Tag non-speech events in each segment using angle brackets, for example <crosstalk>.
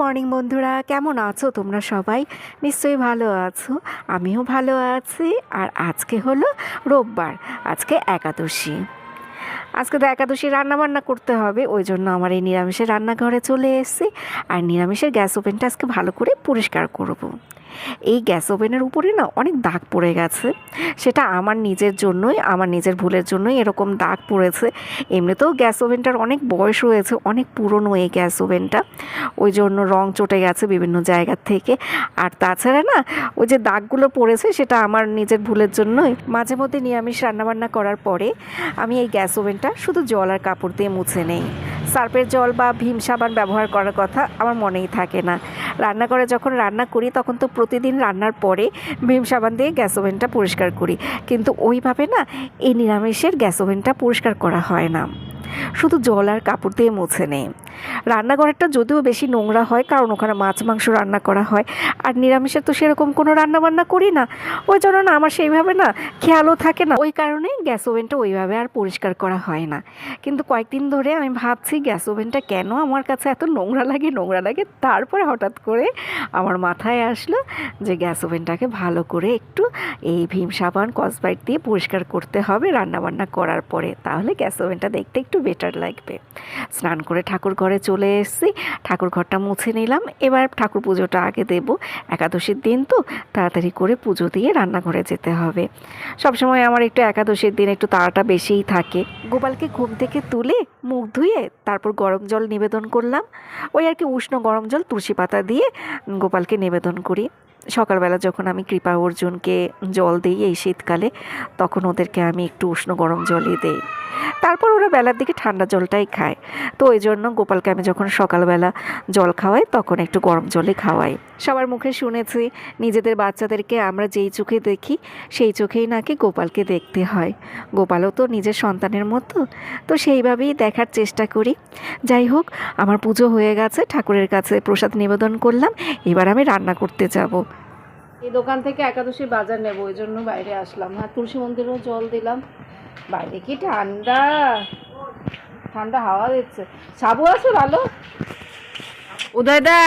Morning বন্ধুরা। কেমন আছো তোমরা সবাই? নিশ্চয়ই ভালো আছো। আমিও ভালো আছি। আর আজকে হলো রোববার, আজকে একাদশী। আজকে তো একাদশী রান্নাবান্না করতে হবে, ওই জন্য আমার এই নিরামিষের রান্নাঘরে চলে এসেছি। আর নিরামিষের গ্যাস ওভেনটা আজকে ভালো করে পরিষ্কার করব। এই গ্যাস ওভেনের উপরে না অনেক দাগ পড়ে গেছে। সেটা আমার নিজের জন্যই, আমার নিজের ভুলের জন্যই এরকম দাগ পড়েছে। এমনিতেও গ্যাস ওভেনটার অনেক বয়স হয়েছে, অনেক পুরনো এই গ্যাস ওভেনটা। ওই জন্য রং চটে গেছে বিভিন্ন জায়গার থেকে। আর তাছাড়া না, ওই যে দাগগুলো পড়েছে সেটা আমার নিজের ভুলের জন্যই। মাঝে মধ্যে নিরামিষ রান্নাবান্না করার পরে আমি এই গ্যাস ওভেনটা শুধু জল আর কাপড় দিয়ে মুছে নেই। সার্ফের জল বা ভীম সাবান ব্যবহার করার কথা আমার মনেই থাকে না। রান্না করে যখন রান্না করি তখন তো প্রতিদিন রান্নার পরে ভীম সাবান দিয়ে গ্যাস ওভেনটা পরিষ্কার করি। কিন্তু ওইভাবে না এই নিরামিষের গ্যাস ওভেনটা পরিষ্কার করা হয় না। শুধু জল আর কাপড় দিয়ে মুছে নেই। রান্নাঘরটা যদিও বেশি নোংরা হয়, কারণ ওখানে মাছ মাংস রান্না করা হয়। আর নিরামিষের তো সেরকম কোনো রান্না বান্না করি না। ওই জন্য না, আমার সেইভাবে না খেয়ালও থাকে না। ওই কারণে গ্যাস ওভেনটা ওইভাবে আর পরিষ্কার করা হয় না। কিন্তু কয়েকদিন ধরে আমি ভাবছি, গ্যাস ওভেনটা কেন আমার কাছে এত নোংরা লাগে নোংরা লাগে? তারপরে হঠাৎ করে আমার মাথায় আসলো যে গ্যাস ওভেনটাকে ভালো করে একটু এই ভীম সাবান, কসবাইট দিয়ে পরিষ্কার করতে হবে রান্নাবান্না করার পরে। তাহলে গ্যাস ওভেনটা দেখতে একটু বেটার লাগবে। স্নান করে ঠাকুর ঘরে চলে এসেছি, ঠাকুর ঘরটা মুছে নিলাম। এবার ঠাকুর পুজোটা আগে দেব। একাদশীর দিন তো, তাড়াতাড়ি করে পুজো দিয়ে রান্নাঘরে যেতে হবে। সবসময় আমার একটু একাদশীর দিন একটু তাড়াটা বেশিই থাকে। গোপালকে ঘুম থেকে তুলে মুখ ধুয়ে তারপর গরম জল নিবেদন করলাম। ওই আর কি উষ্ণ গরম জল তুলসী পাতা দিয়ে গোপালকে নিবেদন করি। সকালবেলা যখন আমি কৃপা অর্জুনকে জল দিই এই শীতকালে, তখন ওদেরকে আমি একটু উষ্ণ গরম জলই দিই। তারপর ওরা বেলার দিকে ঠান্ডা জলটাই খায়। তো ওই জন্য গোপালকে আমি যখন সকালবেলা জল খাওয়াই, তখন একটু গরম জলে খাওয়াই। সবার মুখে শুনেছি, নিজেদের বাচ্চাদেরকে আমরা যেই চোখে দেখি, সেই চোখেই নাকি গোপালকে দেখতে হয়। গোপালও তো নিজের সন্তানের মতো। তো সেইভাবেই দেখার চেষ্টা করি। যাই হোক, আমার পুজো হয়ে গেছে, ঠাকুরের কাছে প্রসাদ নিবেদন করলাম, এবার আমি রান্না করতে যাব। এই দোকান থেকে একাদশীর বাজার নেব ওই জন্য বাইরে আসলাম। হ্যাঁ তুলসী মন্দিরেও জল দিলাম। বাইরে কি ঠান্ডা? ঠান্ডা হাওয়া দিচ্ছে। সাবু আছে ভালো? উদয়দা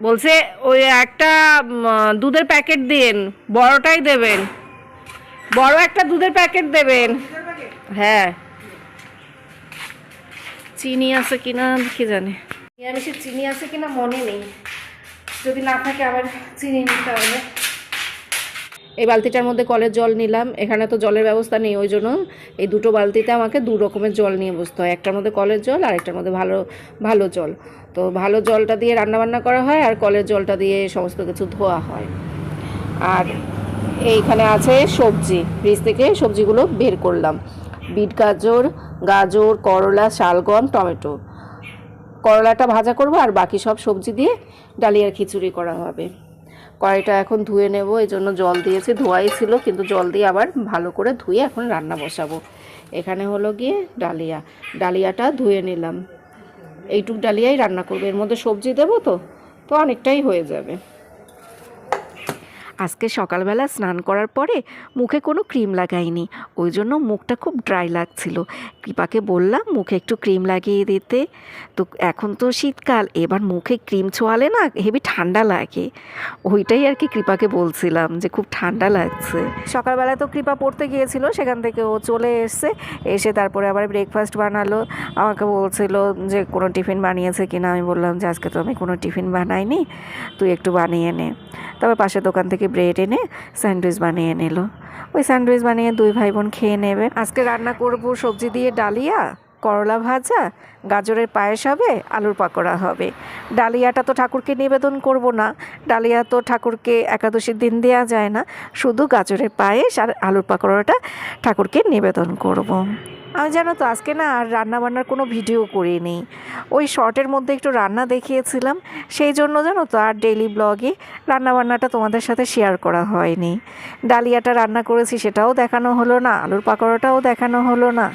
বলছে ওই একটা দুধের প্যাকেট দিন বড়টাই দেবেন। বড় একটা দুধের প্যাকেট দেবেন। হ্যাঁ। চিনি আছে কিনা কি জানে? নিরামিষের চিনি আছে কিনা মনে নেই। যদি না থাকে আবার চিনি নিতে হবে। এই বালতিটার মধ্যে কলের জল নিলাম। এখানে তো জলের ব্যবস্থা নেই, ওই জন্য এই দুটো বালতিতে আমাকে দু রকমের জল নিয়ে বসতে হয়। একটার মধ্যে কলের জল আর একটার মধ্যে ভালো ভালো জল। তো ভালো জলটা দিয়ে রান্নাবান্না করা হয় আর কলের জলটা দিয়ে সমস্ত কিছু ধোয়া হয়। আর এইখানে আছে সবজি। ফ্রিজ থেকে সবজিগুলো বের করলাম। বিট গাজর গাজর, করলা, শালগম, টমেটো। করলাটা ভাজা করব আর বাকি সব সবজি দিয়ে ডালিয়ার খিচুড়ি করা হবে। কড়াইটা এখন ধুয়ে নেব, এই জন্য জল দিয়েছি। ধোয়াই ছিল, কিন্তু জল দিয়ে আবার ভালো করে ধুয়ে এখন রান্না বসাবো। এখানে হলো গিয়ে ডালিয়া। ডালিয়াটা ধুয়ে নিলাম। এইটুক ডালিয়াই রান্না করব। এর মধ্যে সবজি দেবো তো? তো অনেকটাই হয়ে যাবে। আজকে সকালবেলা স্নান করার পরে মুখে কোনো ক্রিম লাগাইনি। ওই জন্য মুখটা খুব ড্রাই লাগছিল। কৃপাকে বললাম, মুখে একটু ক্রিম লাগিয়ে দিতে। তো এখন তো শীতকাল, এবার মুখে ক্রিম ছোঁয়ালে না হেবি ঠান্ডা লাগে। ওইটাই আর কি কৃপাকে বলছিলাম যে খুব ঠান্ডা লাগছে। সকালবেলা তো কৃপা পড়তে গিয়েছিল, সেখান থেকে ও চলে এসছে। এসে তারপরে আবার ব্রেকফাস্ট বানালো। আমাকে বলছিল যে, কোনো টিফিন বানিয়েছে কিনা? আমি বললাম যে, আজকে তো আমি কোনো টিফিন বানাইনি, তুই একটু বানিয়ে নে। তবে পাশের দোকান থেকে ব্রেড এনে স্যান্ডউইচ বানিয়ে নিল। ওই স্যান্ডউইচ বানিয়ে দুই ভাই বোন খেয়ে নেবে। আজকে রান্না করব সবজি দিয়ে ডালিয়া, করলা ভাজা, গাজরের পায়েস হবে, আলুর পাকোড়া হবে। ডালিয়াটা তো ঠাকুরকে নিবেদন করব না। ডালিয়া তো ঠাকুরকে একাদশীর দিন দেওয়া যায় না। শুধু গাজরের পায়েস আর আলুর পাকোড়াটা ঠাকুরকে নিবেদন করব। আমি জানো তো, আজকে না আর রান্নাবান্নার কোনো ভিডিও করিনি। ওই শর্টের মধ্যে একটু রান্না দেখিয়েছিলাম, সেই জন্য জানো তো আর ডেইলি ব্লগে রান্নাবান্নাটা তোমাদের সাথে শেয়ার করা হয়নি। ডালিয়াটা রান্না করেছি, সেটাও দেখানো হলো না, আলুর পাকোড়াটাও দেখানো হলো না।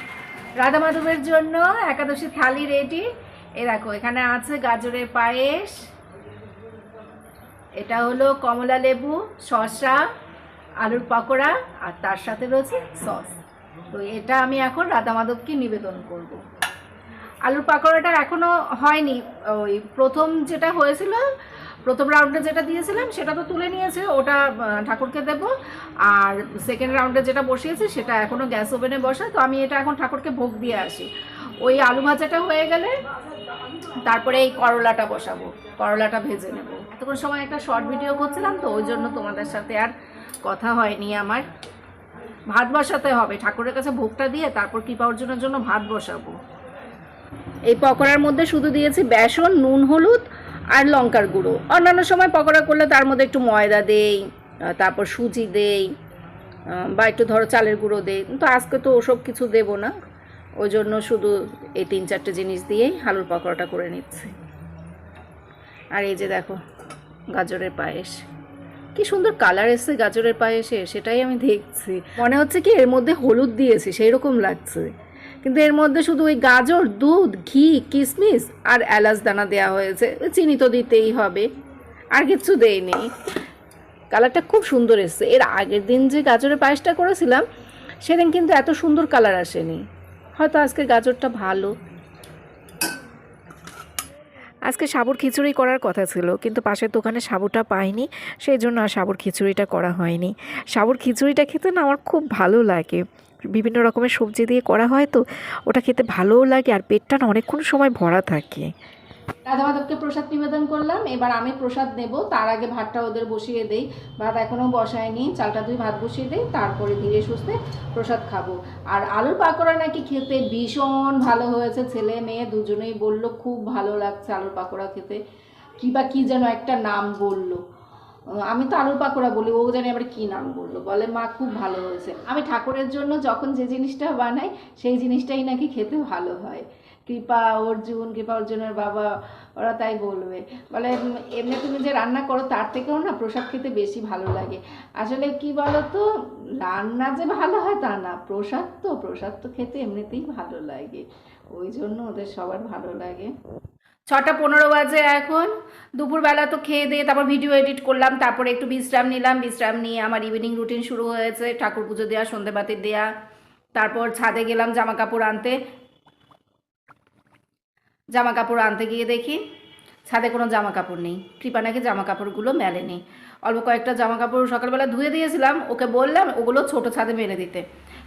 রাধা মাধবের জন্য একাদশী থালি রেডি এ দেখো, এখানে আছে গাজরের পায়েস, এটা হলো কমলা লেবু, শসা, আলুর পাকোড়া, আর তার সাথে রয়েছে সস তো এটা আমি এখন রাধা মাধবকে নিবেদন করব। আলুর পাকোড়াটা এখনও হয়নি, ওই প্রথম যেটা হয়েছিল, প্রথম রাউন্ডে যেটা দিয়েছিলাম, সেটা তো তুলে নিয়েছে, ওটা ঠাকুরকে দেব। আর সেকেন্ড রাউন্ডে যেটা বসিয়েছি, সেটা এখনও গ্যাস ওভেনে বসা তো আমি এটা এখন ঠাকুরকে ভোগ দিয়ে আসি। ওই আলু ভাজাটা হয়ে গেলে, তারপরে এই করলাটা বসাবো, করলাটা ভেজে নেব। এতক্ষণ সময় একটা শর্ট ভিডিও করছিলাম, তো ওই জন্য তোমাদের সাথে আর কথা হয়নি আমার। ভাত বসাতে হবে। ঠাকুরের কাছে ভোগটা দিয়ে তারপর কৃপা অর্জনের জন্য ভাত বসাবো। এই পকোড়ার মধ্যে শুধু দিয়েছি বেসন, নুন, হলুদ আর লঙ্কার গুঁড়ো। অন্যান্য সময় পকোড়া করলে তার মধ্যে একটু ময়দা দেই তারপর সুজি দেই বা একটু ধরো চালের গুঁড়ো দেই। তো আজকে তো ওসব কিছু দেবো না। ওই জন্য শুধু এই তিন চারটে জিনিস দিয়েই আলুর পকোড়াটা করে নিচ্ছি। আর এই যে দেখো, গাজরের পায়েস। কি সুন্দর কালার এসছে গাজরের পায়েসে, সেটাই আমি দেখছি। মনে হচ্ছে কি এর মধ্যে হলুদ দিয়েছি সেই রকম লাগছে। কিন্তু এর মধ্যে শুধু ওই গাজর, দুধ, ঘি কিশমিশ আর এলাচ দানা দেওয়া হয়েছে। চিনি তো দিতেই হবে, আর কিছু দেয়নি কালারটা খুব সুন্দর এসছে। এর আগের দিন যে গাজরের পায়েসটা করেছিলাম, সেদিন কিন্তু এত সুন্দর কালার আসেনি। হয়তো আজকে গাজরটা ভালো। আজকে সাবুর খিচুড়ি করার কথা ছিল, কিন্তু পাশের দোকানে সাবুটা পাইনি সেই জন্য আর সাবুর খিচুড়িটা করা হয়নি। সাবুর খিচুড়িটা খেতে না আমার খুব ভালো লাগে। বিভিন্ন রকমের সবজি দিয়ে করা হয় তো, ওটা খেতে ভালোও লাগে আর পেটটা না অনেকক্ষণ সময় ভরা থাকে। রাধা মাধবকে প্রসাদ নিবেদন করলাম। এবার আমি প্রসাদ নেব। তার আগে ভাতটা ওদের বসিয়ে দেই। ভাত এখনও বসায়নি। চালটা দুই ভাত বসিয়ে দেই। তারপরে ধীরে সুস্থে প্রসাদ খাব। আর আলুর পাকোড়া নাকি খেতে ভীষণ ভালো হয়েছে। ছেলে মেয়ে দুজনেই বলল, খুব ভালো লাগছে আলুর পাকোড়া খেতে। কী বা কী যেন একটা নাম বলল। আমি তো আলুর পাকোড়া বলি, ও জানি আবার কী নাম বলল। বলে, মা, খুব ভালো হয়েছে। আমি ঠাকুরের জন্য যখন যে জিনিসটা বানাই, সেই জিনিসটাই নাকি খেতে ভালো হয়। কৃপা অর্জুন কৃপা অর্জুনের বাবা, ওরা তাই বলবে। বলে এমনি তুমি যে রান্না করো, তার থেকেও না প্রসাদ খেতে বেশি ভালো লাগে। আসলে কি বলো তো রান্না যে ভালো হয় তা না, প্রসাদ তো প্রসাদ তো খেতে এমনিতেই ভালো লাগে। ওই জন্য ওদের সবার ভালো লাগে। ছটা পনেরো বাজে এখন, দুপুরবেলা তো খেয়ে দিয়ে তারপর ভিডিও এডিট করলাম, তারপরে একটু বিশ্রাম নিলাম, বিশ্রাম নিয়ে আমার ইভিনিং রুটিন শুরু হয়েছে, ঠাকুর পুজো দেওয়া সন্ধেবাতি দেওয়া তারপর ছাদে গেলাম জামা কাপড় আনতে। জামা কাপড় আনতে গিয়ে দেখি ছাদে কোনো জামা কাপড় নেই। কৃপা নাকি জামা কাপড়গুলো মেলেনি। অল্প কয়েকটা জামা কাপড় সকালবেলা ধুয়ে দিয়েছিলাম, ওকে বললাম ওগুলো ছোট ছাদে মেলে দিতে।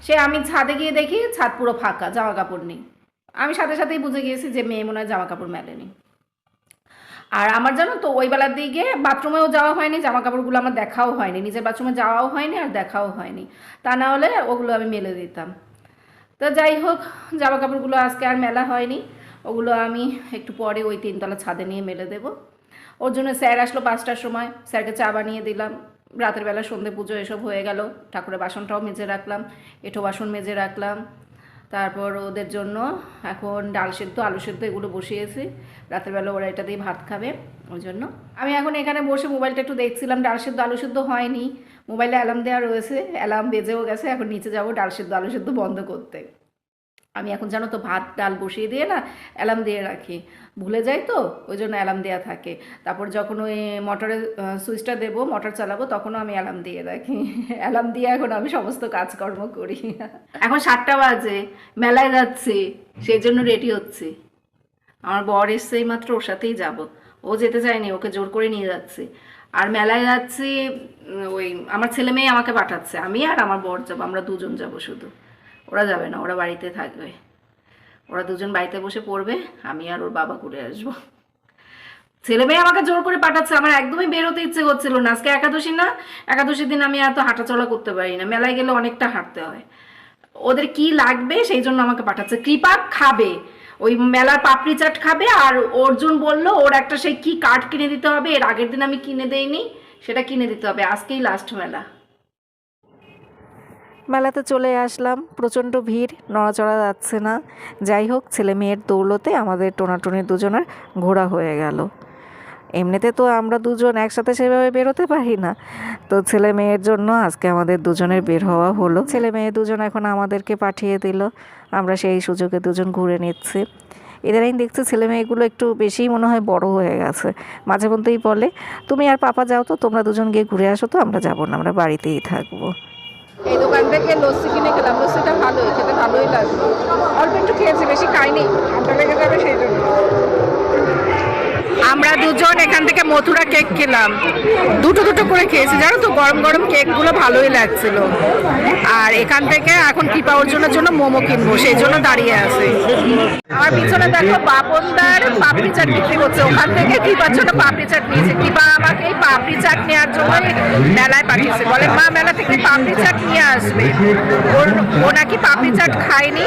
সে আমি ছাদে গিয়ে দেখি ছাদ পুরো ফাঁকা জামা কাপড় নেই। আমি সাথে সাথেই বুঝে গিয়েছি যে মেয়ে মনে হয় জামা কাপড় মেলেনি। আর আমার জানো তো, ওই বেলার দিকে বাথরুমেও যাওয়া হয়নি জামা কাপড়গুলো আমার দেখাও হয়নি, নিজের বাথরুমে যাওয়াও হয়নি আর দেখাও হয়নি। তা না হলে ওগুলো আমি মেলে দিতাম। তো যাই হোক জামা কাপড়গুলো আজকে আর মেলা হয়নি। ওগুলো আমি একটু পরে ওই তিনতলা ছাদে নিয়ে মেলে দেব। ওর জন্য স্যার আসলো পাঁচটার সময়। স্যারকে চা বানিয়ে দিলাম। রাতের বেলা সন্ধে পুজো এসব হয়ে গেল। ঠাকুরের বাসনটাও মেজে রাখলাম, এঁঠো বাসন মেজে রাখলাম। তারপর ওদের জন্য এখন ডাল সেদ্ধ, আলু সেদ্ধ এগুলো বসিয়েছি। রাতের বেলা ওরা এটা দিয়ে ভাত খাবে ওই জন্য। আমি এখন এখানে বসে মোবাইলটা একটু দেখছিলাম। ডাল সেদ্ধ, আলু সেদ্ধ হয়নি। মোবাইলে অ্যালার্ম দেওয়া রয়েছে। অ্যালার্ম বেজেও গেছে। এখন নিচে যাব ডাল সেদ্ধ, আলু সেদ্ধ বন্ধ করতে। আমি এখন জানো তো, ভাত, ডাল বসিয়ে দিয়ে না অ্যালার্ম দিয়ে রাখি। ভুলে যাই তো, ওই জন্য অ্যালার্ম দেওয়া থাকে। তারপর যখন ওই মোটরের সুইচটা দেবো, মোটর চালাবো, তখনও আমি অ্যালার্ম দিয়ে রাখি। <laughs> অ্যালার্ম দিয়ে এখন আমি সমস্ত কাজকর্ম করি। <laughs> এখন সাতটা বাজে, মেলায় যাচ্ছি, সেই জন্য রেডি হচ্ছি। আমার বর এসছে মাত্র ওর সাথেই যাব। ও যেতে চায়নি, ওকে জোর করে নিয়ে যাচ্ছি। আর মেলায় যাচ্ছি ওই আমার ছেলে মেয়ে আমাকে পাঠাচ্ছে, আমি আর আমার বর যাব, আমরা দুজন যাব শুধু। ওরা যাবে না, ওরা বাড়িতে থাকবে। ওরা দুজন বাড়িতে বসে পড়বে, আমি আর ওর বাবা ঘুরে আসব। ছেলে মেয়ে আমাকে জোর করে পাঠাচ্ছে, আমার একদমই বেরোতে ইচ্ছে করছিল না। আজকে একাদশী না, একাদশীর দিন আমি এত হাঁটাচলা করতে পারি না, মেলায় গেলে অনেকটা হাঁটতে হয়। ওদের কি লাগবে সেই জন্য আমাকে পাঠাচ্ছে। কৃপা খাবে, ওই মেলার পাপড়ি চাট খাবে, আর অর্জুন বলল, ওর একটা সেই কি কার্ড কিনে দিতে হবে, এর আগের দিন আমি কিনে দেইনি, সেটা কিনে দিতে হবে, আজকেই লাস্ট মেলা। মেলাতে চলে আসলাম। প্রচণ্ড ভিড়, নড়াচড়া যাচ্ছে না। যাই হোক, ছেলে মেয়ের দৌলতে আমাদের টোনাটুনির দুজনের ঘোরা হয়ে গেল। এমনিতে তো আমরা দুজন একসাথে সেভাবে বেরোতে পারি না। তো ছেলে মেয়ের জন্য আজকে আমাদের দুজনের বের হওয়া হলো। ছেলে মেয়ে দুজন এখন আমাদেরকে পাঠিয়ে দিল। আমরা সেই সুযোগে দুজন ঘুরে নিচ্ছি। ইদানিং দেখছি ছেলে মেয়েগুলো একটু বেশিই মনে হয় বড় হয়ে গেছে। মাঝে মধ্যেই বলে, তুমি আর পাপা যাও তো, তোমরা দুজন গিয়ে ঘুরে আসো তো, আমরা যাব না, আমরা বাড়িতেই থাকব। এই দোকান থেকে লস্যি কিনে খেলাম। লস্যিটা ভালোই, খেতে ভালোই লাগল। অল্প একটু খেয়েছি, বেশি খাইনি। ঠান্ডা লেগে যাবে সেই জন্য। আমরা দুজন এখান থেকে মথুরা কেক খেলাম। দুটো দুটো করে খেয়েছি। জানো তো, গরম গরম কেকগুলো ভালোই লাগছিল। আর এখান থেকে এখন কৃপা অর্জনের জন্য মোমো কিনবো, সেই জন্য দাঁড়িয়ে আছে। আমার পিছনে দেখো বাপনদার পাপড়ি চাট বিক্রি করছে। ওখান থেকে কৃপার জন্য পাপড়ি চাট নিয়েছে? কৃপা আমাকে এই পাপড়ি চাট নেওয়ার জন্য মেলায় পাঠিয়েছে। বলে মা মেলা থেকে পাপড়ি চাট নিয়ে আসবে। ওর ও নাকি পাপড়ি চাট খায়নি।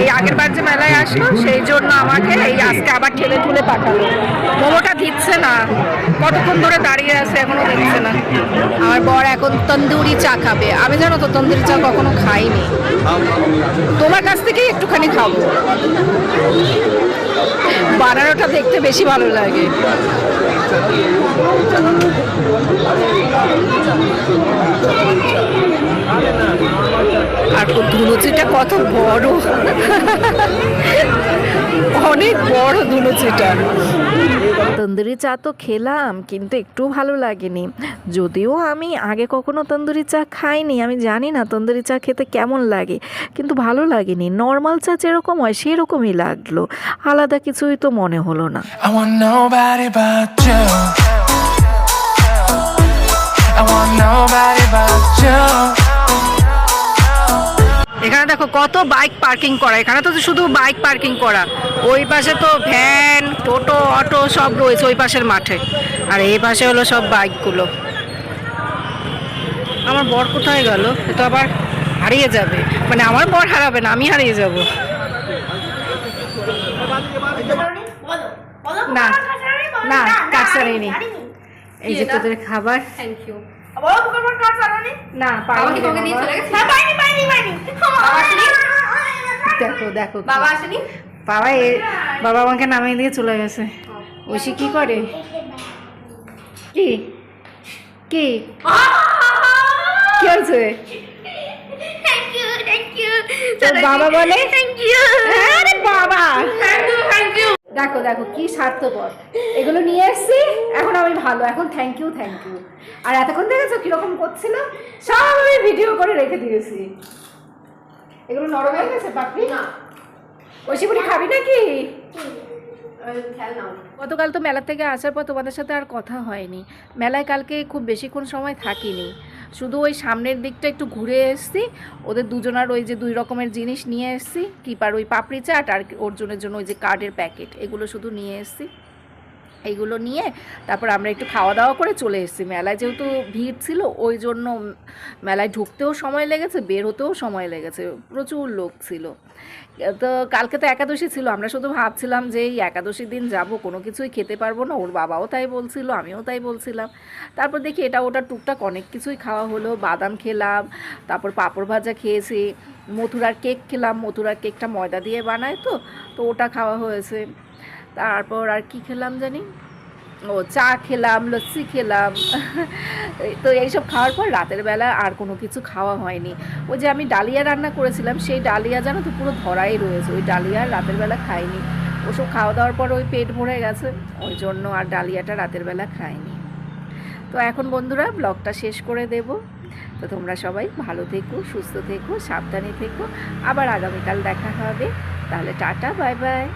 এই আগের বার যে মেলায় আসলো সেই জন্য আমাকে এই আজকে আবার ঠেলে ঠুলে পাঠালো। মোমোটা দিচ্ছে না। কতক্ষণ ধরে দাঁড়িয়ে আছে এখনও দিচ্ছে না। আমার বর এখন তন্দুরি চা খাবে। আমি জানো তো তন্দুরি চা কখনো খাইনি। তোমার কাছ থেকেই একটুখানি খাব। বানানোটা দেখতে বেশি ভালো লাগে। আর ধুনুচিটা কত বড়। অনেক বড় ধুনুচিটা। তন্দুরি চা তো খেলাম কিন্তু একটু ভালো লাগেনি। যদিও আমি আগে কখনো তন্দুরি চা খাইনি আমি জানি না তন্দুরি চা খেতে কেমন লাগে কিন্তু ভালো লাগেনি। নর্মাল চা যেরকম হয় সেরকমই লাগল। আলাদা কিছুই তো মনে হলো না। এখানে দেখো কত বাইক পার্কিং করা। এখানে তো শুধু বাইক পার্কিং করা। ওই পাশে তো ভ্যান টোটো অটো সব রয়েছে ওই পাশের মাঠে। আর এই পাশে হলো সব বাইকগুলো। আমার বর কোথায় গেল? তো আবার হারিয়ে যাবে। মানে আমার বর হারাবে না আমি হারিয়ে যাব। না না কাজ এই যে তোদের খাবার। থ্যাংক ইউ না আসেনি? দেখো দেখো। বাবা আসেনি? বাবা এ বাবা আমাকে নামিয়ে দিয়ে চলে গেছে। ঐশী কি করে? কি? কি? কি হয়েছে? বাবা বলে থ্যাংক ইউ আরে বাবা! দেখো দেখো কি স্বার্থপর। এগুলো নিয়ে এসছি এখন আমি ভালো এখন থ্যাংক ইউ থ্যাংক ইউ আর এতক্ষণ দেখেছ কীরকম করছিল? সব আমি ভিডিও করে রেখে দিয়েছি। এগুলো নরম হয়ে গেছে পাপড়ি না। বলি খাবি নাকি? গতকাল তো মেলা থেকে আসার পর তোমাদের সাথে আর কথা হয়নি। মেলায় কালকে খুব বেশিক্ষণ সময় থাকিনি। শুধু ওই সামনের দিকটা একটু ঘুরে এসছি ওদের দুজনার ওই যে দুই রকমের জিনিস নিয়ে এসেছি কিপার ওই পাপড়ি চাট আর অর্জুনের জন্য ওই যে কার্ডের প্যাকেট এগুলো শুধু নিয়ে এসেছি। এইগুলো নিয়ে তারপর আমরা একটু খাওয়া দাওয়া করে চলে এসেছি। মেলায় যেহেতু ভিড় ছিল, ওই জন্য মেলায় ঢুকতেও সময় লেগেছে, বের হতেও সময় লেগেছে, প্রচুর লোক ছিল। তো কালকে তো একাদশী ছিল, আমরা শুধু ভাবছিলাম যে এই একাদশীর দিন যাব, কোনো কিছুই খেতে পারব না, ওর বাবাও তাই বলছিল, আমিও তাই বলছিলাম। তারপর দেখি এটা ওটা টুকটাক অনেক কিছুই খাওয়া হলো, বাদাম খেলাম, তারপর পাঁপড় ভাজা খেয়েছি, মথুরার কেক খেলাম, মথুরার কেকটা ময়দা দিয়ে বানায় তো তো ওটা খাওয়া হয়েছে। তারপর আর কি খেলাম জানি? ও, চা খেলাম, লস্যি খেলাম। <laughs> তো এইসব খাওয়ার পর রাতের বেলা আর কোনো কিছু খাওয়া হয়নি। ওই যে আমি ডালিয়া রান্না করেছিলাম, সেই ডালিয়া জানো তো পুরো ধরাই রয়েছে। ওই ডালিয়া রাতের বেলা খাইনি। ওসব খাওয়া দাওয়ার পর ওই পেট ভরে গেছে। ওই জন্য আর ডালিয়াটা রাতের বেলা খাইনি। তো এখন বন্ধুরা, ব্লগটা শেষ করে দেব। তো তোমরা সবাই ভালো থেকো, সুস্থ থেকো, সাবধানে থেকো। আবার আগামীকাল দেখা হবে। তাহলে টাটা, বাই বাই।